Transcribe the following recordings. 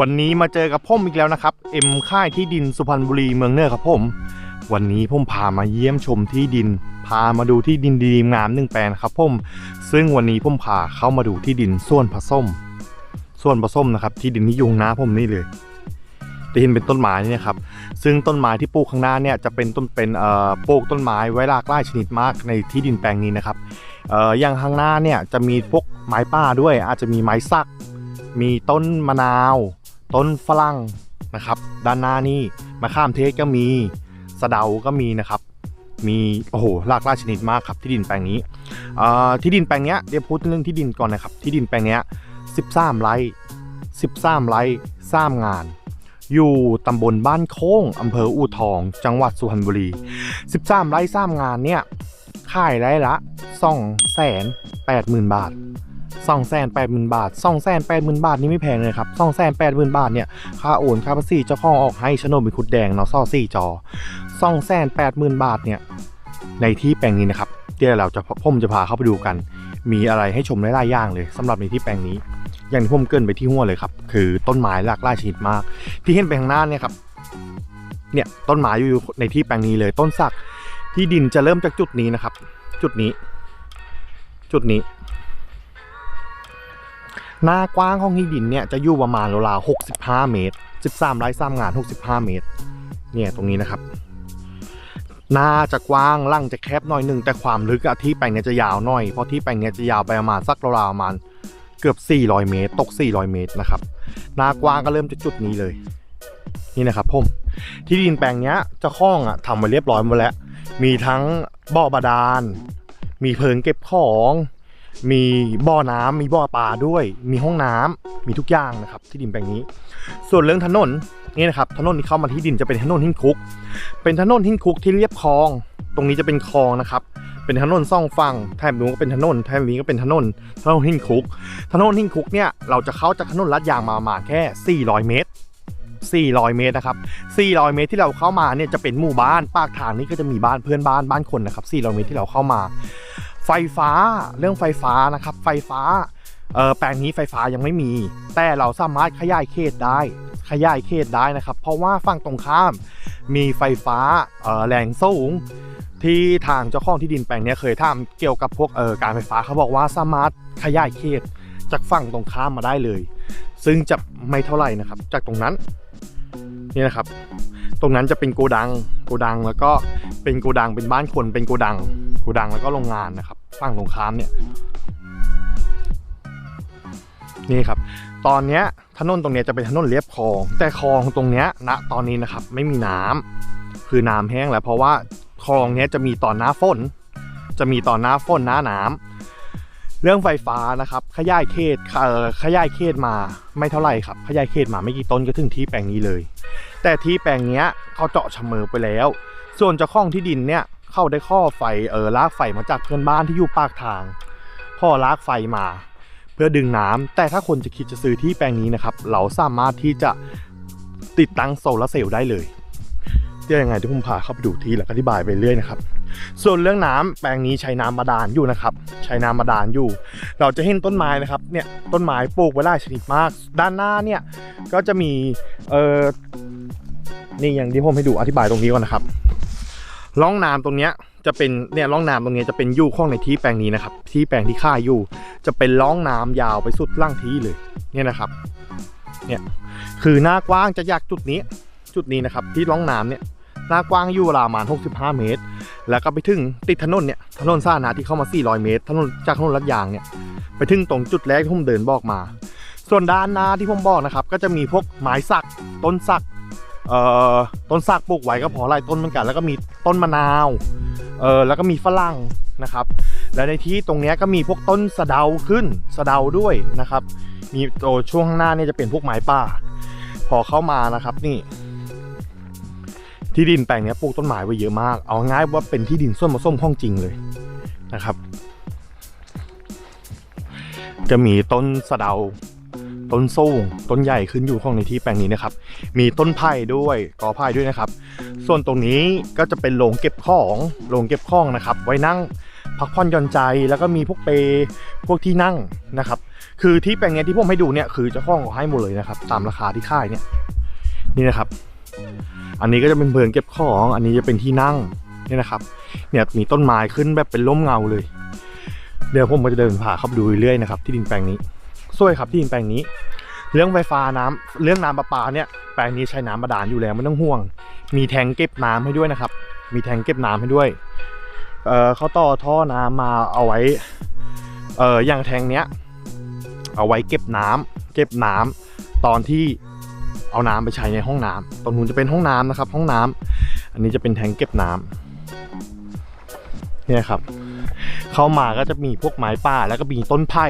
วันนี้มาเจอกับผมอีกแล้วนะครับเอ็มค่ายที่ดินสุพรรณบุรีเมืองเนื้อครับผม วันนี้ผมพามาเยี่ยมชมที่ดิน พามาดูที่ดินดีงามหนึ่งแปลงนะครับผมซึ่งวันนี้ผมพาเข้ามาดูที่ดินส่วนผสมส่วนผสมนะครับ ที่ดินที่ยุงนาผมนี่เลยจะเห็นเป็นต้นไม้นี่ยครับ ซึ่งต้นไม้ที่ปลูกข้างหน้าเนี่ยจะเป็นต้นเป็นเอ่อปลูกต้นไม้ไว้หลากหลายชนิดมากในที่ดินแปลงนี้นะครับเอ่ออย่างข้างหน้าเนี่ยจะมีพวกไม้ป่าด้วย อาจจะมีไม้สัก มีต้นมะนาว ต้นฝรั่งนะครับ ด้านหน้านี่มะข้ามเทศก็มีสะเดาก็มีนะครับ มีโอ้โหหลากหลายชนิดมากครับที่ดินแปลงนี้ที่ดินแปลงเนี้ยเดี๋ยวพูดเรื่องที่ดินก่อนนะครับ ที่ดินแปลงเนี้ย13 ไร่13 ไร่สามงาน อยู่ตำบลบ้านโค้งอำเภออู่ทอง จังหวัดสุพรรณบุรี 13 ไร่สามงานเนี่ยขายไร่ละ2 แสน8หมื่นบาท2 8 0 0 0 0บาท2 8 0 0 0 0บาทนี่ไม่แพงเลยครับ2 8 0 0 0 0บาทเนี่ยค่าโอนค่าภาษีเจ้าของออกให้โฉนดเป็นคุดแดงเนาะซ่อสี่จอ2 8 0 0 0 0บาทเนี่ยในที่แปลงนี้นะครับเดี๋ยวเราจะผมจะพาเข้าไปดูกัน มีอะไรให้ชมหลายๆอย่างเลยสำหรับในที่แปลงนี้ อย่างที่ผมเกินไปที่หัวเลยครับ คือต้นไม้หลากหลายชนิดมาก ที่เห็นไปข้างหน้าเนี่ยครับเนี่ยต้นไม้อยู่ในที่แปลงนี้เลยต้นสักที่ดินจะเริ่มจากจุดนี้นะครับ จุดนี้ จุดนี้ หน้ากว้างของที่ดินเนี่ยจะอยู่ประมาณราวๆ65 เมตร 13ไร่สามงาน 65 เมตร เนี่ยตรงนี้นะครับ หน้าจะกว้างล่างจะแคบหน่อยหนึ่งแต่ความลึกอะที่แปลงเนี่ยจะยาวหน่อยเพราะที่แปลงเนี่ยจะยาวไปประมาณสักราวๆประมาณเกือบ 400 เมตร ตก 400 เมตรนะครับ หน้ากว้างก็เริ่มจากจุดนี้เลย นี่นะครับผมที่ดินแปลงเนี้ยเจ้าของอะทำไว้เรียบร้อยหมดแล้ว มีทั้งบ่อบาดาล มีเพิงเก็บของ มีบ่อน้ำมีบ่อปลาด้วย มีห้องน้ำมีทุกอย่างนะครับ ที่ดินแปลงนี้ ส่วนเรื่องถนนนี่นะครับถนนที่เข้ามาที่ดินจะเป็นถนนหินคุก เป็นถนนหินคุกที่เรียบคลอง ตรงนี้จะเป็นคลองนะครับ เป็นถนนซ่องฝั่งแถบนู้นก็เป็นถนนแถบนี้ก็เป็นถนนถนนหินคุก ถนนหินคุกเนี่ยเราจะเข้าจากถนนลาดยางมาประมาณแค่ 400 เมตร 400 เมตรนะครับ 400 เมตรที่เราเข้ามาเนี่ยจะเป็นหมู่บ้านปากทางนี้ก็จะมีบ้านเพื่อนบ้านบ้านคนนะครับ 400 เมตรที่เราเข้ามา ไฟฟ้าเรื่องไฟฟ้านะครับ ไฟฟ้าแปลงนี้ไฟฟ้ายังไม่มี แต่เราสามารถขยายเขตได้ ขยายเขตได้นะครับ เพราะว่าฝั่งตรงข้ามมีไฟฟ้าแรงสูง ที่ทางเจ้าของที่ดินแปลงนี้เคยทำเกี่ยวกับพวกการไฟฟ้าเขาบอกว่าสามารถขยายเขตจากฝั่งตรงข้ามมาได้เลย ซึ่งจะไม่เท่าไหร่นะครับ จากตรงนั้นนี่นะครับ ตรงนั้นจะเป็นโกดัง โกดังแล้วก็เป็นโกดังเป็นบ้านคนเป็นโกดัง กูดังแล้วก็โรงงานนะครับฝั่งตรงข้ามเนี่ย นี่ครับ ตอนเนี้ยถนนตรงเนี้ยจะเป็นถนนเลียบคลอง แต่คลองตรงเนี้ยณตอนนี้นะครับ ไม่มีน้ำคือน้ำแห้งแล้วเพราะว่าคลองเนี้ยจะมีตอนหน้าฝน จะมีตอนหน้าฝนหน้าน้ำเรื่องไฟฟ้านะครับ ขยายเขตขยายเขตมาไม่เท่าไหร่ครับ ขยายเขตมาไม่กี่ต้นก็ถึงที่แปลงนี้เลย แต่ที่แปลงเนี้ยเขาเจาะเฉมอไปแล้ว ส่วนเจ้าของที่ดินเนี่ย เข้าได้ข้อไฟเออลากไฟมาจากเพื่อนบ้านที่อยู่ปากทางข้อลากไฟมา เพื่อดึงน้ำแต่ถ้าคนจะคิดจะซื้อที่แปลงนี้นะครับ เราสามารถที่จะติดตั้งโซลาร์เซลล์ได้เลยเดี๋ยวยังไงที่ผมพาเข้าไปดูที่แล้วอธิบายไปเรื่อยนะครับ ส่วนเรื่องน้ำแปลงนี้ใช้น้ำบาดาลอยู่นะครับ ใช้น้ำบาดาลอยู่ เราจะเห็นต้นไม้นะครับ เนี่ยต้นไม้ปลูกไว้หลายชนิดมาก ด้านหน้าเนี่ยก็จะมีเออนี่อย่างที่ผมให้ดูอธิบายตรงนี้ก่อนนะครับ ร่องน้ำตรงเนี้ยจะเป็นเนี่ยร่องน้ำตรงเนี้ยจะเป็นยู่ข้องในที่แปลงนี้นะครับ ที่แปลงที่ข้าอยู่ จะเป็นร่องน้ำยาวไปสุดล่างที่เลยเนี่ยนะครับเนี่ยคือหน้ากว้างจะยากจุดนี้ จุดนี้นะครับที่ร่องน้ำเนี่ยหน้ากว้างอยู่ประมาณ 65 เมตร แล้วก็ไปถึงติดถนนเนี่ยถนนสาธารณะที่เข้ามา 400 เมตร ถนนจากถนนลัดยางเนี่ยไปถึงตรงจุดแรกที่ผมเดินบอกมา ส่วนด้านหน้าที่ผมบอกนะครับ ก็จะมีพวกไม้สัก ต้นสัก เอ่อต้นซากปลูกไว้ก็พอหลายต้นเหมือนกันแล้วก็มีต้นมะนาวเออแล้วก็มีฝรั่งนะครับ และในที่ตรงนี้ก็มีพวกต้นสะเดาขึ้นสะเดาด้วยนะครับ มีโตช่วงข้างหน้าเนี่ยจะเป็นพวกไม้ป่า พอเข้ามานะครับนี่ ที่ดินแปลงนี้ปลูกต้นไม้ไว้เยอะมาก เอาง่ายว่าเป็นที่ดินส้นมผสมห้องจริงเลยนะครับ จะมีต้นสะเดา ต้นสูงต้นใหญ่ขึ้นอยู่ของในที่แปลงนี้นะครับ มีต้นไผ่ด้วยกอไผ่ด้วยนะครับ ส่วนตรงนี้ก็จะเป็นโรงเก็บของโรงเก็บของนะครับ ไว้นั่งพักผ่อนหย่อนใจแล้วก็มีพวกเปพวกที่นั่งนะครับ คือที่แปลงเนี้ยที่ผมให้ดูเนี่ยคือเจ้าของเขาให้หมดเลยนะครับ ตามราคาที่ค่ายเนี่ยนี่นะครับ อันนี้ก็จะเป็นเพิงเก็บของ อันนี้จะเป็นที่นั่งนี่นะครับ เนี่ยมีต้นไม้ขึ้นแบบเป็นร่มเงาเลย เดี๋ยวผมก็จะเดินผ่าเข้าไปดูเรื่อยๆนะครับที่ดินแปลงนี้ สวยครับที่ดินแปลงนี้ เรื่องไฟฟ้าน้ำเรื่องน้ำประปาเนี่ยแปลงนี้ใช้น้ำบาดาลอยู่แล้วไม่ต้องห่วง มีแทงเก็บน้ำให้ด้วยนะครับ มีแทงเก็บน้ำให้ด้วยเออเขาต่อท่อน้ำมาเอาไว้เอออย่างแทงเนี้ยเอาไว้เก็บน้ำเก็บน้ำตอนที่เอาน้ำไปใช้ในห้องน้ำตรงนู้นจะเป็นห้องน้ำนะครับ ห้องน้ำอันนี้จะเป็นแทงเก็บน้ำเนี่ยครับ เข้ามาก็จะมีพวกไม้ป่าแล้วก็มีต้นไผ่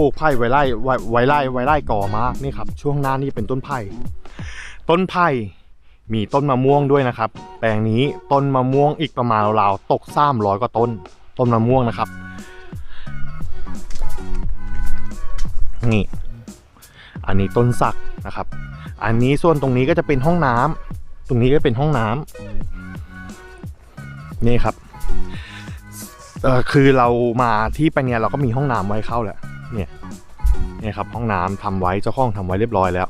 ลูกไผ่ไว้ไล่ไว้ไล่ไว้ไล่ก่อมากนี่ครับ ช่วงหน้านี่เป็นต้นไผ่ต้นไผ่มีต้นมะม่วงด้วยนะครับ แปลงนี้ต้นมะม่วงอีกประมาณราวๆตกซ้ำร้อยกว่าต้น ต้นมะม่วงนะครับ นี่ อันนี้ต้นสักนะครับ อันนี้ส่วนตรงนี้ก็จะเป็นห้องน้ำตรงนี้ก็เป็นห้องน้ำนี่ครับเออคือเรามาที่ไปเนี่ยเราก็มีห้องน้ำไว้เข้าแหละ เนี่ยเนี่ยครับห้องน้ำทำไว้เจ้าของทำไว้เรียบร้อยแล้ว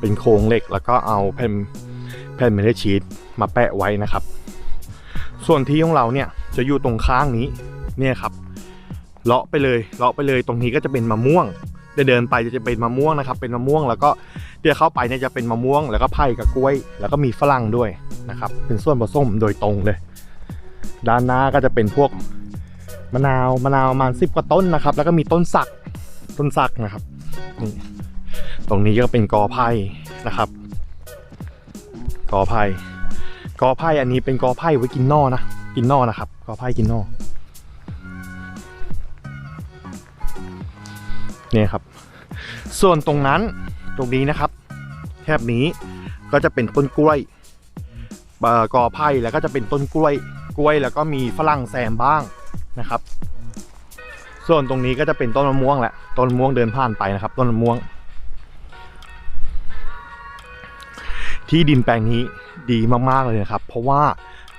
เป็นโครงเหล็กแล้วก็เอาแผ่นแผ่นเมทัลชีตมาแปะไว้นะครับ ส่วนที่ของเราเนี่ยจะอยู่ตรงข้างนี้เนี่ยครับเลาะไปเลยเลาะไปเลยตรงนี้ก็จะเป็นมะม่วงเดินไปจะเป็นมะม่วงนะครับ เป็นมะม่วงแล้วก็เดี๋ยวเข้าไปเนี่ยจะเป็นมะม่วง แล้วก็ไผ่กับกล้วย แล้วก็มีฝรั่งด้วยนะครับ เป็นส่วนผสมโดยตรงเลย ด้านหน้าก็จะเป็นพวก มะนาวมะนาวประมาณสิบกว่าต้นนะครับ แล้วก็มีต้นสักต้นสักนะครับนี่ตรงนี้ก็เป็นกอไผ่นะครับ กอไผ่กอไผ่อันนี้เป็นกอไผ่ไว้กินนอนะกินนอนะครับ กอไผ่กินนอเนี่ยครับ ส่วนตรงนั้นตรงนี้นะครับแถบนี้ก็จะเป็นต้นกล้วยกอไผ่แล้วก็จะเป็นต้นกล้วยกล้วยแล้วก็มีฝรั่งแซมบ้าง นะครับ ส่วนตรงนี้ก็จะเป็นต้นมะม่วงแหละต้นมะม่วงเดินผ่านไปนะครับ ต้นมะม่วง ที่ดินแปลงนี้ดีมากๆเลยนะครับ เพราะว่า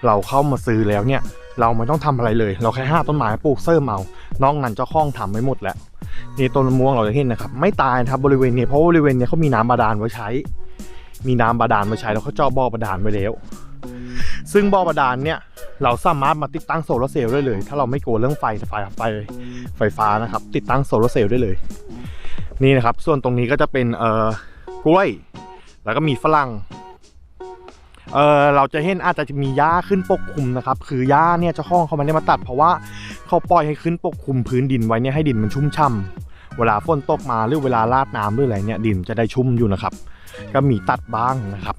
เราเข้ามาซื้อแล้วเนี่ย เราไม่ต้องทำอะไรเลย เราแค่ห้าต้นไม้ปลูกเสริมเอานอกนั้นเจ้าของทำไว้หมดแล้วนี่ต้นมะม่วงเราจะเห็นนะครับ ไม่ตายนะครับบริเวณนี้เพราะบริเวณนี้เขามีน้ำบาดาลไว้ใช้ มีน้ำบาดาลไว้ใช้แล้วเขาเจาะบ่อบาดาลไว้แล้ว ซึ่งบ่อบาดาลเนี่ยเราสามารถมาติดตั้งโซลาร์เซลล์ได้เลย ถ้าเราไม่กลัวเรื่องไฟไฟไฟไฟฟ้านะครับ ติดตั้งโซลาร์เซลล์ได้เลย นี่นะครับ ส่วนตรงนี้ก็จะเป็นเอ่อกล้วย แล้วก็มีฝรั่งเออเราจะเห็นอาจจะมีหญ้าขึ้นปกคลุมนะครับ คือหญ้าเนี่ยเจ้าของเขาไม่ได้มาตัด เพราะว่าเขาปล่อยให้ขึ้นปกคลุมพื้นดินไว้เนี่ยให้ดินมันชุ่มฉ่ำเวลาฝนตกมาหรือเวลาราดน้ำหรืออะไรเนี่ยดินจะได้ชุ่มอยู่นะครับ ก็มีตัดบ้างนะครับ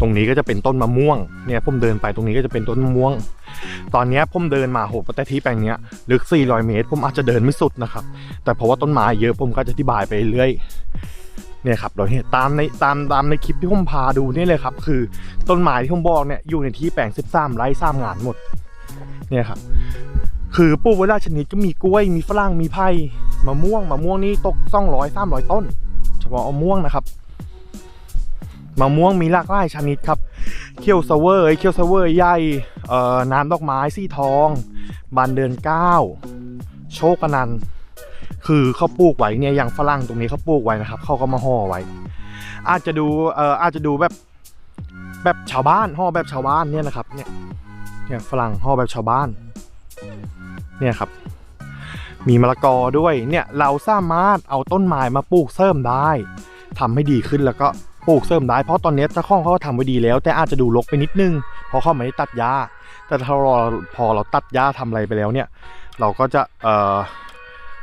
ตรงนี้ก็จะเป็นต้นมะม่วงเนี่ยผมเดินไปตรงนี้ก็จะเป็นต้นมะม่วง ตอนนี้ผมเดินมาโหแต่ที่แปลงเนี้ยลึก 400 เมตร ผมอาจจะเดินไม่สุดนะครับ แต่เพราะว่าต้นไม้เยอะผมก็จะอธิบายไปเรื่อยเนี่ยครับเราเห็นตามในตามตามในคลิปที่ผมพาดูนี่เลยครับ คือต้นไม้ที่ผมบอกเนี่ยอยู่ในที่แปลง13ไร่สามงานหมดเนี่ยครับคือปลูกไว้หลายชนิดก็มีกล้วยมีฝรั่งมีไผ่มะม่วงมะม่วงนี่ตก200 300ต้น เฉพาะมะม่วงนะครับ มะม่วงมีหลากหลายชนิดครับเคียวซาเวอร์เคียวซาเวอร์ใหญ่เอ่อน้ำดอกไม้สีทอง บานเดือนเก้าโชคอนันคือเขาปลูกไว้เนี่ยอย่างฝรั่งตรงนี้เขาปลูกไว้นะครับเขาก็มาห่อไว้ อาจจะดูเอ่ออาจจะดูแบบแบบชาวบ้านห่อแบบชาวบ้านเนี่ยนะครับเนี่ยเนี่ยฝรั่งห่อแบบชาวบ้าน เนี่ยครับ มีมะละกอด้วยเนี่ยเราสามารถเอาต้นไม้มาปลูกเสริมได้ทำให้ดีขึ้นแล้วก็ ปลูกเสริมได้เพราะตอนนี้เจ้าของเขาก็ทำไว้ดีแล้ว แต่อาจจะดูรกไปนิดนึงเพราะเขาไม่ได้ตัดหญ้า แต่ถ้าเราพอเราตัดหญ้าทำอะไรไปแล้วเนี่ย เราก็จะเอ่อ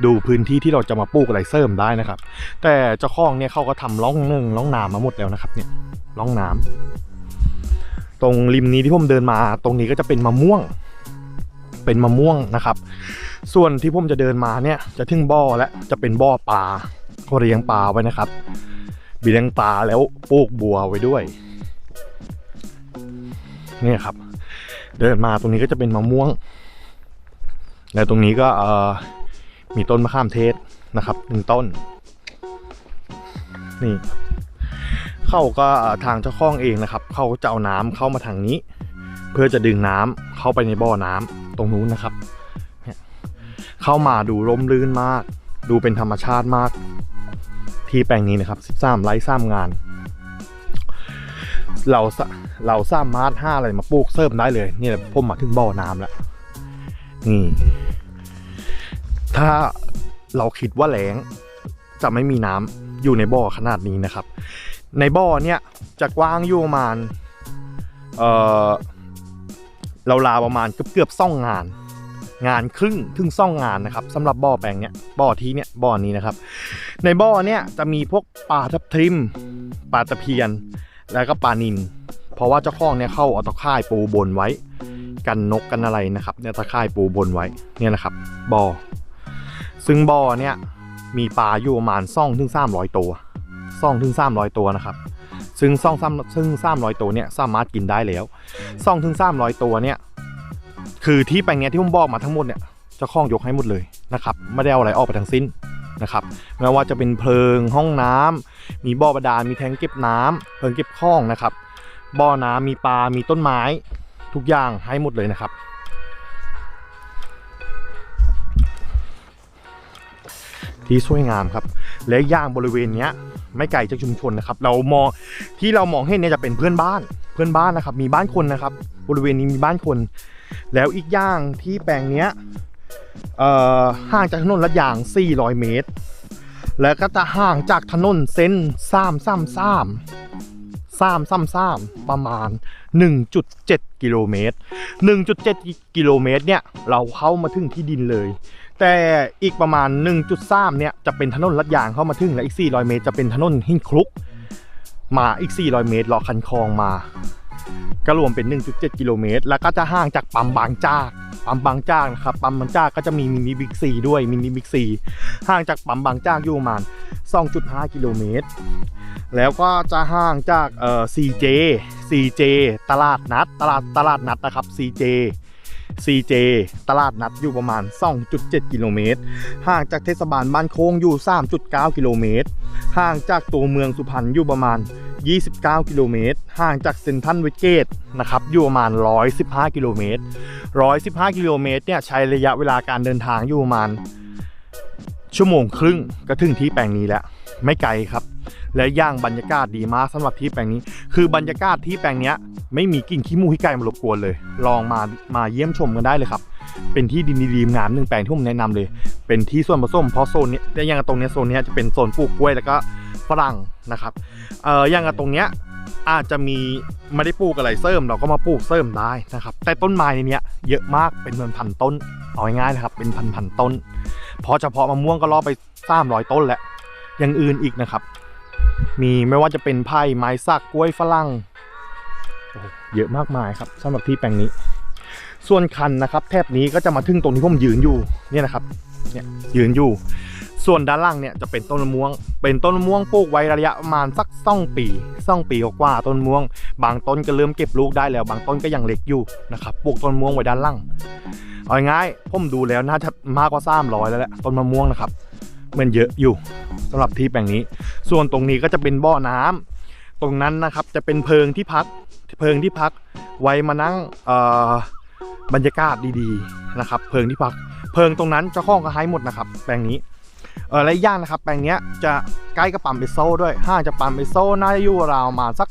ดูพื้นที่ที่เราจะมาปลูกอะไรเสริมได้นะครับ แต่เจ้าของเนี่ยเขาก็ทำร่องหนึ่งร่องน้ำมาหมดแล้วนะครับเนี่ยร่องน้ำตรงริมนี้ที่ผมเดินมา ตรงนี้ก็จะเป็นมะม่วง เป็นมะม่วงนะครับ ส่วนที่ผมจะเดินมาเนี่ยจะถึงบ่อและจะเป็นบ่อปลาเขาเลี้ยงปลาไว้นะครับ บีเลี้ยงปลาแล้วปลูกบัวไว้ด้วยเนี่ยครับ เดินมาตรงนี้ก็จะเป็นมะม่วง แล้วตรงนี้ก็มีต้นมะขามเทศนะครับหนึ่งต้น นี่ เข้าก็ทางเจ้าของเองนะครับ เขาจะเอาน้ำเข้ามาทางนี้ เพื่อจะดึงน้ำเข้าไปในบ่อน้ำตรงนู้นนะครับ เข้ามาดูร่มรื่นมาก ดูเป็นธรรมชาติมาก ที่แปลงนี้นะครับ13ไร่สามงาน เราเราสามารถห้าอะไรมาปลูกเสริมได้เลยนี่ยผมมาถึงบ่อน้ำแล้วนี่ถ้าเราคิดว่าแหลงจะไม่มีน้ำอยู่ในบ่อขนาดนี้นะครับ ในบ่อเนี่ยจะกว้างอยู่ประมาณเอ่อเราลาประมาณเกือบเกือบซ่องงาน งานครึ่งครึ่งซ่องงานนะครับสำหรับบ่อแปลงเนี้ยบ่อที่เนี้ยบ่อนี้นะครับ ในบ่อเนี้ยจะมีพวกปลาทับทิมปลาตะเพียน แล้วก็ปลานิน เพราะว่าเจ้าของเนี่ยเข้าเอาตะข่ายปูบนไว้ กันนกกันอะไรนะครับเนี่ยตะข่ายปูบนไว้เนี่ยนะครับบ่อซึ่งบ่อเนี่ยมีปลาอยู่ประมาณซ่องถึงสามร้อยตัวซ่องถึงสามร้อยตัวนะครับซึ่งซ่องซ้ำซึ่งสามร้อยตัวเนี่ยสามารถกินได้แล้วซ่องถึงสามร้อยตัวเนี่ยคือที่แปลงเนี้ยที่ผมบอกมาทั้งหมดเนี่ยเจ้าของยกให้หมดเลยนะครับ ไม่ได้เอาอะไรออกไปทั้งสิ้น นะครับไม่ว่าจะเป็นเพลิงห้องน้ำมีบ่อบาดาลมีแทงเก็บน้ำเพิงเก็บคลองนะครับ บ่อน้ำมีปลา มีต้นไม้ ทุกอย่างให้หมดเลยนะครับ ที่สวยงามครับ และย่างบริเวณเนี้ยไม่ไกลจากชุมชนนะครับ เรามองที่เรามองเห็นเนี่ยจะเป็นเพื่อนบ้านเพื่อนบ้านนะครับ มีบ้านคนนะครับ บริเวณนี้มีบ้านคน แล้วอีกอย่างที่แปลงเนี้ย ห่างจากถนนลาดยาง 400 เมตร แล้วก็จะห่างจากถนนเส้นซ้ำซ้ำซ้ำซ้ำซ้ำซ้ำประมาณ 1.7 กิโลเมตร 1.7 กิโลเมตรเนี่ย เราเข้ามาถึงที่ดินเลย แต่อีกประมาณ 1.3 เนี่ย จะเป็นถนนลัดยางเข้ามาถึงและอีก 400 เมตร จะเป็นถนนหินคลุก มาอีก 400 เมตรเลาะคันคลองมา ก็รวมเป็น 1.7 กิโลเมตร แล้วก็จะห่างจากปั๊มบางจาก ปั๊มบางจากนะครับปั๊มบางจากก็จะมีมินิบิ๊กซีด้วยมินิบิ๊กซีห่างจากปั๊มบางจากอยู่ประมาณ 2.5 กิโลเมตร แล้วก็จะห่างจากเอ่อ CJ CJ ตลาดนัดตลาดตลาดนัดนะครับ CJ CJ ตลาดนัดอยู่ประมาณ 2.7 กิโลเมตร ห่างจากเทศบาลบ้านโค้งอยู่ 3.9 กิโลเมตร ห่างจากตัวเมืองสุพรรณอยู่ประมาณ 29 กิโลเมตร ห่างจากเซนทรัลเวสเกตนะครับอยู่ประมาณ 115 กิโลเมตร 115 กิโลเมตรเนี่ยใช้ระยะเวลาการเดินทางอยู่ประมาณ ชั่วโมงครึ่งก็ถึงที่แปลงนี้แล้ว ไม่ไกลครับ และย่างบรรยากาศดีมากสำหรับที่แปลงนี้ คือบรรยากาศที่แปลงเนี้ยไม่มีกลิ่นขี้มูกขี้ไก่มารบกวนเลย ลองมามาเยี่ยมชมกันได้เลยครับเป็นที่ดินดีๆงามหนึ่งแปลงที่ผมแนะนำเลย เป็นที่ส่วนผสมเพราะโซนเนี้ยแต่อย่างตรงเนี้ยโซนเนี้ยจะเป็นโซนปลูกกล้วยแล้วก็ฝรั่ง นะครับเอ่ออย่างตรงเนี้ยอาจจะมีไม่ได้ปลูกอะไรเสริม เราก็มาปลูกเสริมได้นะครับ แต่ต้นไม้ในเนี้ยเยอะมากเป็นเมือนพันต้นเอาง่ายๆนะครับ เป็นพันพันต้นเพราะเฉพาะมะม่วงก็ล่อไป300ต้นแล้วอย่างอื่นอีกนะครับ มีไม่ว่าจะเป็นไผ่ไม้สักกล้วยฝรั่งเยอะมากมายครับสำหรับที่แปลงนี้ ส่วนคันนะครับ แทบนี้ก็จะมาถึงตรงที่ผมยืนอยู่เนี่ยนะครับ เนี่ยยืนอยู่ ส่วนด้านล่างเนี่ยจะเป็นต้นมะม่วง เป็นต้นมะม่วงปลูกไว้ระยะประมาณสักสองปีสองปีกว่าต้นมะม่วง บางต้นก็เริ่มเก็บลูกได้แล้ว บางต้นก็ยังเล็กอยู่นะครับปลูกต้นมะม่วงไว้ด้านล่างเอาง่ายๆผมดูแล้วน่าจะมากกว่าสามร้อยแล้วแหละต้นมะม่วงนะครับมันเยอะอยู่สำหรับที่แปลงนี้ ส่วนตรงนี้ก็จะเป็นบ่อน้ำตรงนั้นนะครับจะเป็นเพิงที่พักเพิงที่พักไว้มานั่งเอ่อบรรยากาศดีๆนะครับ เพิงที่พัก เพิงตรงนั้นเจ้าของก็ให้หมดนะครับ แปลงนี้ เออและย่างนะครับแปลงนี้จะใกล้กับปั๊มเบโซด้วยห่างจากปั๊มเบโซน่าจะอยู่ราวมาสัก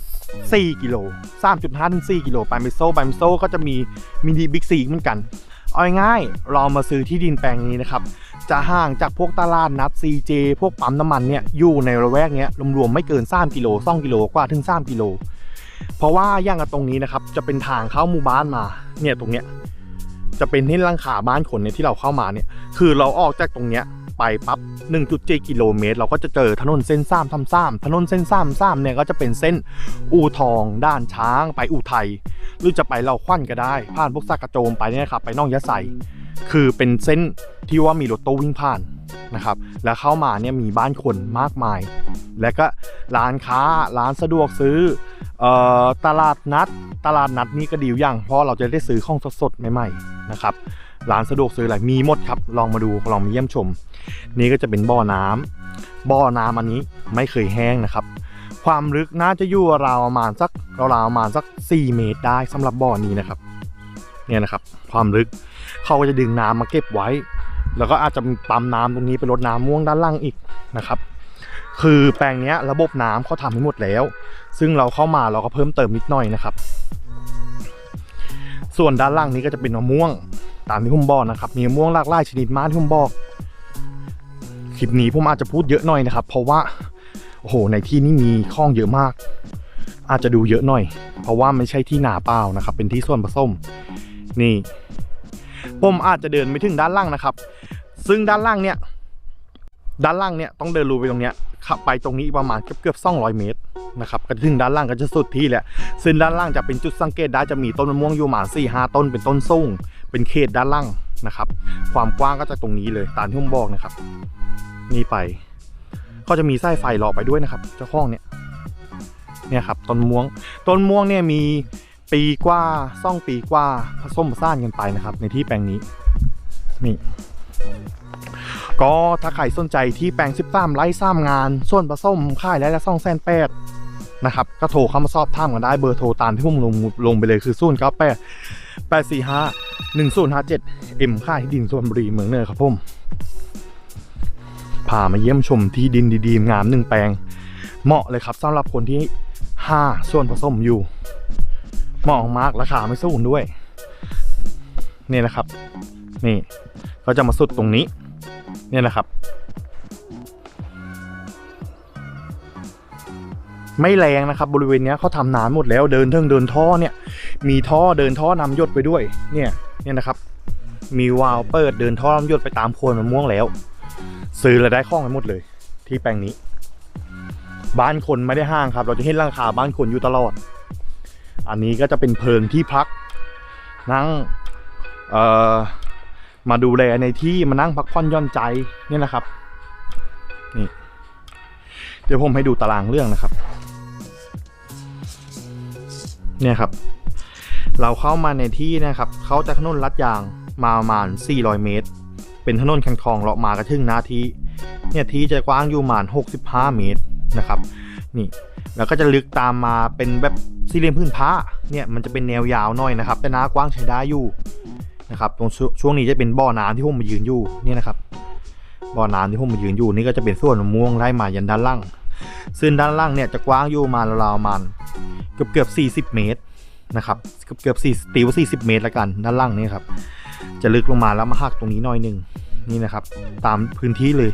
4 กิโล3.5ถึง4กิโลปั๊มเบโซปั๊มเบโซก็จะมีมินิบิ๊กซีเหมือนกันเอาง่ายเรามาซื้อที่ดินแปลงนี้นะครับ จะห่างจากพวกตลาดนัด CJ พวกปั๊มน้ำมันเนี่ยอยู่ในระแวกเนี้ยรวมๆไม่เกิน 3 กิโล2กิโลกว่าถึง 3 กิโล เพราะว่าย่างกับตรงนี้นะครับ จะเป็นทางเข้าหมู่บ้านมา เนี่ยตรงเนี้ย จะเป็นที่ลังขาบ้านคนเนี่ยที่เราเข้ามาเนี่ย คือเราออกจากตรงเนี้ยไปปั๊บ1.7 กิโลเมตร เราก็จะเจอถนนเส้นซ้ำซ้ำซ้ำถนนเส้นซ้ำซ้ำเนี่ยก็จะเป็นเส้นอู่ทอง ด้านช้าง ไปอู่ไทย หรือจะไปเราขวัญก็ได้ ผ่านพวกสักกระโจมไปเนี่ยครับ ไปน่องยะไซคือเป็นเส้นที่ว่ามีรถตู้วิ่งผ่านนะครับ แล้วเข้ามาเนี่ยมีบ้านคนมากมาย และก็ร้านค้า ร้านสะดวกซื้อ ตลาดนัด ตลาดนัดนี่ก็ดีอยู่ย่าง เพราะเราจะได้ซื้อของสดๆใหม่ๆนะครับร้านสะดวกซื้ออะไรมีหมดครับ ลองมาดูลองมาเยี่ยมชม นี่ก็จะเป็นบ่อน้ำบ่อน้ำอันนี้ไม่เคยแห้งนะครับ ความลึกน่าจะอยู่ราวประมาณสักราวประมาณสัก 4 เมตรได้สำหรับบ่อนี้นะครับ เนี่ยนะครับ ความลึกเขาก็จะดึงน้ำมาเก็บไว้ แล้วก็อาจจะปั๊มน้ำตรงนี้ไปรดน้ำม่วงด้านล่างอีกนะครับ คือแปลงนี้ระบบน้ำเขาทำให้หมดแล้ว ซึ่งเราเข้ามาเราก็เพิ่มเติมนิดหน่อยนะครับ ส่วนด้านล่างนี้ก็จะเป็นมะม่วงตามที่ผมบอกนะครับ มีมะม่วงหลากหลายชนิดมากที่ผมบอกคลิปนี้ผมอาจจะพูดเยอะหน่อยนะครับ เพราะว่าโอ้โหในที่นี้มีข้องเยอะมาก อาจจะดูเยอะหน่อย เพราะว่าไม่ใช่ที่หนาเปล่านะครับ เป็นที่ส่วนผสมนี่ผมอาจจะเดินไม่ถึงด้านล่างนะครับ ซึ่งด้านล่างเนี่ย ด้านล่างเนี่ยต้องเดินรูไปตรงเนี้ยขับไปตรงนี้ประมาณเกือบเกือบ200เมตรนะครับก็ถึงด้านล่างก็จะสุดที่แหละซึ่งด้านล่างจะเป็นจุดสังเกตได้จะมีต้นมะม่วงอยู่ประมาณ4 5ต้นเป็นต้นสูงเป็นเขตด้านล่างนะครับ ความกว้างก็จะตรงนี้เลยตามที่ผมบอกนะครับ นี่ไป ก็จะมีไส้ไฟรอไปด้วยนะครับ เจ้าข้องเนี่ยเนี่ยครับต้นม่วงต้นม่วงเนี่ยมีปีกว่าซ่องปีกว่าผสมผสานกันไปนะครับ ในที่แปลงนี้นี่ ก็ถ้าใครสนใจที่แปลง 13 ไร่ซ้ำงาน ส่วนผสมค่ายและละซ่องแสนแปดนะครับก็โทรเข้ามาสอบถามกันได้เบอร์โทรตามที่ผมลงลงไปเลยคือ0 9 8 8 4 5 1 0 5 7 M ค่ายที่ดินส่วนบุรีเมืองเนอร์ครับผมพามาเยี่ยมชมที่ดินดีๆงามหนึ่งแปลง เหมาะเลยครับสำหรับคนที่5ส่วนผสมอยู่ เหมาะมากราคาไม่สูงด้วย นี่นะครับ นี่ก็จะมาสุดตรงนี้ เนี่ยนะครับ ไม่แรงนะครับ บริเวณนี้เขาทำนานหมดแล้ว เดินเทิงเดินท่อเนี่ย มีท่อเดินท่อนำยดไปด้วย เนี่ยเนี่ยนะครับ มีวาล์วเปิดเดินท่อนำยดไปตามโคนมะม่วงแล้ว ซื้อและได้ข้องไปหมดเลย ที่แปลงนี้ บ้านคนไม่ได้ห้างครับ เราจะเห็นราคาบ้านคนอยู่ตลอด อันนี้ก็จะเป็นเพิงที่พักนั่งเอ่อ มาดูแลในที่มานั่งพักผ่อนย่อนใจเนี่ยนะครับนี่เดี๋ยวผมให้ดูตารางเรื่องนะครับ เนี่ยครับ เราเข้ามาในที่นะครับ เขาจะถนนลัดยางมาประมาณ 400 เมตร เป็นถนนแข่งทองเลาะมากระทึงนาทีเนี่ยที่จะกว้างอยู่ประมาณ 65 เมตรนะครับ นี่แล้วก็จะลึกตามมาเป็นแบบสี่เหลี่ยมพื้นผ้าเนี่ยมันจะเป็นแนวยาวหน่อยนะครับ แต่น้ากว้างใช้ได้อยู่ นะครับตรงช่วงนี้จะเป็นบ่อน้ำที่ผมมายืนอยู่นี่นะครับบ่อน้ำที่ผมมายืนอยู่นี่ก็จะเป็นส่วนม่วงไล่มายันด้านล่าง ซึ่งด้านล่างเนี่ยจะกว้างอยู่มาราวๆมันเกือบเกือบ40เมตรนะครับเกือบเกือบ4ตีว่า40เมตรละกันด้านล่างนี่ครับ จะลึกลงมาแล้วมาหักตรงนี้หน่อยหนึ่งนี่นะครับ ตามพื้นที่เลย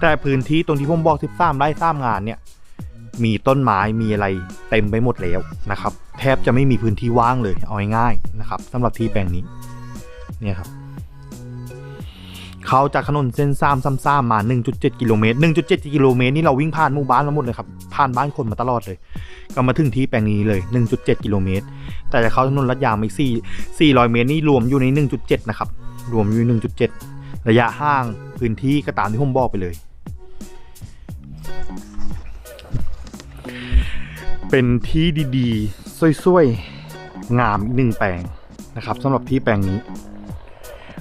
แต่พื้นที่ตรงที่ผมบอก13ไร่สามงานเนี่ยมีต้นไม้มีอะไรเต็มไปหมดแล้วนะครับ แทบจะไม่มีพื้นที่ว่างเลยเอาง่ายๆนะครับสำหรับที่แปลงนี้ เนี่ยครับเขาจากถนนเส้นซ้ำซ้ำซ้ำมา 1.7 กิโลเมตร 1.7 กิโลเมตรนี่เราวิ่งผ่านหมู่บ้านมาหมดเลยครับ ผ่านบ้านคนมาตลอดเลย ก็มาถึงที่แปลงนี้เลย 1.7 กิโลเมตร แต่จะเข้าถนนลัดยางไป4 400 เมตรนี่รวมอยู่ใน 1.7 นะครับ รวมอยู่ใน1.7 ระยะห่างพื้นที่ก็ตามที่ผมบอกไปเลย เป็นที่ดีๆสวยๆ งามอีกหนึ่งแปลงนะครับสำหรับที่แปลงนี้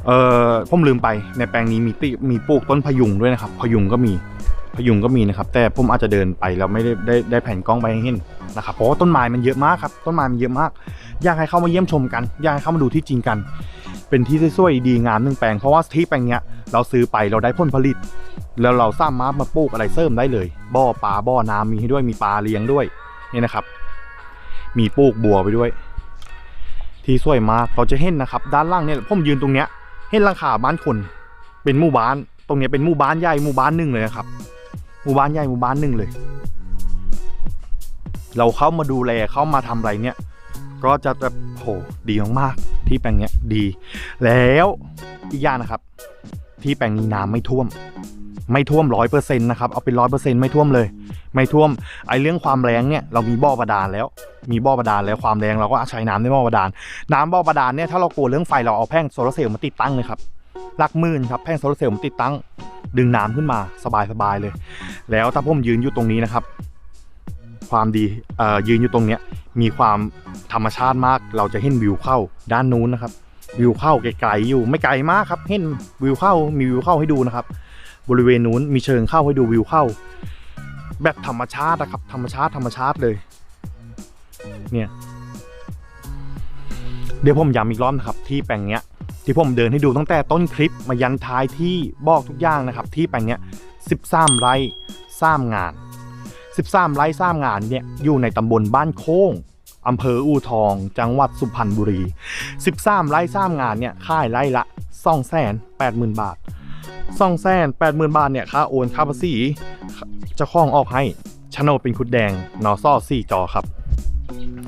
เอ่อผมลืมไปในแปลงนี้มีติมีปลูกต้นพยุงด้วยนะครับ พยุงก็มีพยุงก็มีนะครับ แต่ผมอาจจะเดินไปแล้วไม่ได้ได้ได้แผ่นกล้องไปให้เห็นนะครับเพราะว่าต้นไม้มันเยอะมากครับต้นไม้มันเยอะมาก อยากให้เข้ามาเยี่ยมชมกัน อยากให้เข้ามาดูที่จริงกัน เป็นที่สวยๆดีงามหนึ่งแปลงเพราะว่าที่แปลงเนี้ยเราซื้อไปเราได้ผลผลิต แล้วเราสร้างมารถมาปลูกอะไรเสริมได้เลย บ่อปลาบ่อน้ำมีให้ด้วยมีปลาเลี้ยงด้วยนี่นะครับ มีปลูกบัวไปด้วย ที่สวยมากเราจะเห็นนะครับ ด้านล่างเนี่ยผมยืนตรงเนี้ย เห็นหลังคาบ้านคน เป็นหมู่บ้าน ตรงนี้เป็นหมู่บ้านใหญ่หมู่บ้านหนึ่งเลยนะครับ หมู่บ้านใหญ่หมู่บ้านหนึ่งเลย เราเข้ามาดูแลเข้ามาทำอะไรเนี่ย ก็จะแบบโหดีมากๆที่แปลงเนี้ยดี แล้วอีกอย่างนะครับ ที่แปลงนี้น้ำไม่ท่วม ไม่ท่วมร้อยเปอร์เซ็นต์นะครับ เอาเป็นร้อยเปอร์เซ็นต์ไม่ท่วมเลย ไม่ท่วม ไอ้เรื่องความแรงเนี่ยเรามีบ่อบาดาลแล้ว มีบ่อบาดาลแล้วความแรงเราก็ใช้น้ำในบ่อบาดาล น้ำบ่อบาดาลเนี่ยถ้าเรากลัวเรื่องไฟเราเอาแผงโซลาร์เซลล์มาติดตั้งเลยครับหลักหมื่นครับแผงโซลาร์เซลล์มาติดตั้ง ดึงน้ำขึ้นมาสบายๆเลย แล้วถ้าผมยืนอยู่ตรงนี้นะครับ ความดียืนอยู่ตรงเนี้ยมีความธรรมชาติมาก เราจะเห็นวิวเข้าด้านนู้นนะครับ วิวเข้าไกลๆอยู่ไม่ไกลมากครับ เห็นวิวเข้ามีวิวเข้าให้ดูนะครับ บริเวณนู้นมีเชิงเข้าให้ดูวิวเข้า แบบธรรมชาตินะครับ ธรรมชาติธรรมชาติเลย เนี่ย เดี๋ยวผมย้ำอีกรอบนะครับ ที่แปลงเนี้ย ที่ผมเดินให้ดูตั้งแต่ต้นคลิปมายันท้ายที่บอกทุกอย่างนะครับ ที่แปลงเนี้ย13ไร่สร้างงาน 13 ไร่สร้างงานเนี่ยอยู่ในตำบลบ้านโค้งอำเภออู่ทอง จังหวัดสุพรรณบุรี 13 ไร่สร้างงานเนี่ยค่ายไร่ละ 280,000 บาท 280,000บาทเนี่ยค่าโอนค่าภาษีเจ้าของออกให้ชโนเป็นคุดแดงนอซ่อ4จอครับ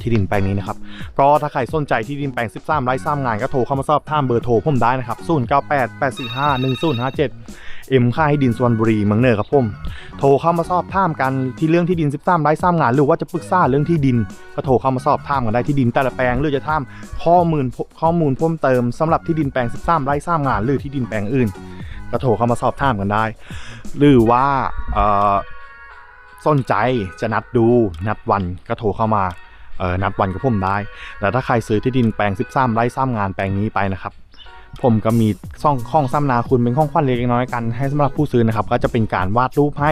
ที่ดินแปลงนี้นะครับก็ถ้าใครสนใจที่ดินแปลง 13 ไร่สร้างงานก็โทรเข้ามาสอบถามเบอร์โทรผมได้นะครับ 098 845 1057 เอ็มค่ายดินสวรรณบุรีเมืองเหนือครับผม โทรเข้ามาสอบถามกันที่เรื่องที่ดิน 13 ไร่สร้างงาน หรือว่าจะปรึกษาเรื่องที่ดิน ก็โทรเข้ามาสอบถามกันได้ที่ดินแต่ละแปลงหรือจะถามข้อมูลข้อมูลเพิ่มเติมสำหรับที่ดินแปลง 13 ไร่สร้างงาน หรือที่ดินแปลงอื่น ก็โทรเข้ามาสอบถามกันได้ หรือว่าสนใจจะนัดดูนัดวันก็โทรเข้ามานัดวันกับผมได้ แต่ถ้าใครซื้อที่ดินแปลง 13 ไร่สร้างงานแปลงนี้ไปนะครับ ผมก็มีซ่องข้องซ้ำนาคุณเป็นข้องขวัญเล็กน้อยกันให้สำหรับผู้ซื้อนะครับ ก็จะเป็นการวาดรูปให้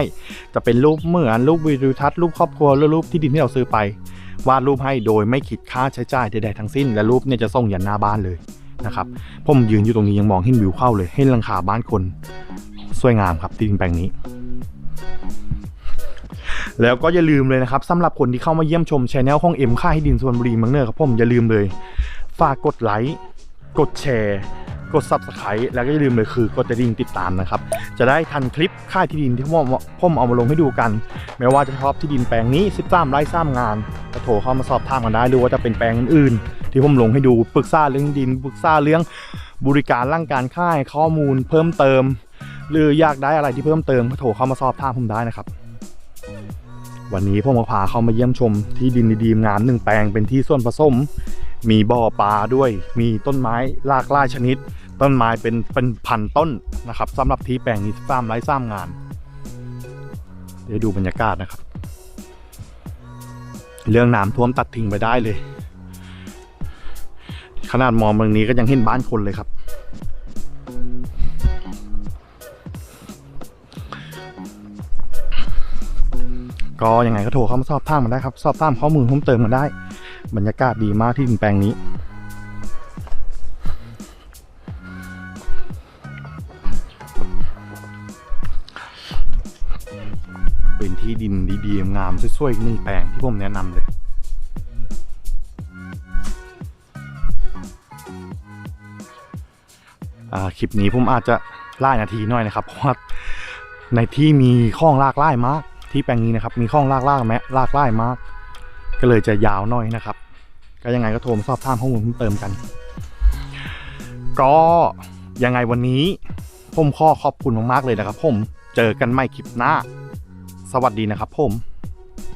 จะเป็นรูปเหมือนรูปวิดีทัศน์รูปครอบครัวหรือรูปที่ดินที่เราซื้อไป วาดรูปให้โดยไม่คิดค่าใช้จ่ายใดๆทั้งสิ้น และรูปเนี่ยจะส่งยันหน้าบ้านเลย นะครับผมยืนอยู่ตรงนี้ยังมองเห็นวิวเข้าเลยเห็นหลังคาบ้านคนสวยงามครับที่ดินแปลงนี้ แล้วก็อย่าลืมเลยนะครับสำหรับคนที่เข้ามาเยี่ยมชมช anel ของเอ็มค่ายดินสุวรรณบุรีเมืองเหนือครับผมอย่าลืมเลย ฝากกดไลค์กดแชร์ กด subscribe แล้วก็อย่าลืมเลยคือกดกระดิ่งติดตามนะครับ จะได้ทันคลิปค่ายที่ดินที่ผมผมเอามาลงให้ดูกัน ไม่ว่าจะชอบที่ดินแปลงนี้ 13ไร่สร้างงานก็โทรเข้ามาสอบถามกันได้หรือว่าจะเป็นแปลงอื่นๆ ที่ผมลงให้ดูปรึกษาเรื่องดินปรึกษาเรื่องบริการร่างการค่ายข้อมูลเพิ่มเติม หรืออยากได้อะไรที่เพิ่มเติมก็โทรเข้ามาสอบถามผมได้นะครับ วันนี้ผมก็พาเข้ามาเยี่ยมชม ที่ดินดีๆงามหนึ่งแปลงเป็นที่ส่วนผสม มีบ่อปลาด้วย มีต้นไม้หลากหลายชนิด ต้นไม้เป็นเป็นพันต้นนะครับสำหรับที่แปลงนี้สร้างไร้สร้างงาน เดี๋ยวดูบรรยากาศนะครับ เรื่องน้ำท่วมตัดทิ้งไปได้เลย ขนาดมองเมืองนี้ก็ยังเห็นบ้านคนเลยครับ ก็ยังไงก็โทรเข้ามาสอบถามมาได้ครับ สอบถามข้อมูลเพิ่มเติมมาได้ บรรยากาศดีมากที่ดินแปลงนี้เป็นที่ดินดีๆงามสวยๆหนึ่งแปลงที่ผมแนะนำเลย คลิปนี้ผมอาจจะล่านาทีหน่อยนะครับเพราะว่าในที่มีข้องลากไล่มาก ที่แปลงนี้นะครับ มีข้องลากล่าแมะลากไล่มาก ก็เลยจะยาวหน่อยนะครับ ก็ยังไงก็โทรมาสอบถามข้อมูลเพิ่มเติมกัน ก็ยังไงวันนี้ผมขอขอบคุณมากๆเลยนะครับ ผมเจอกันใหม่คลิปหน้า สวัสดีนะครับ ผม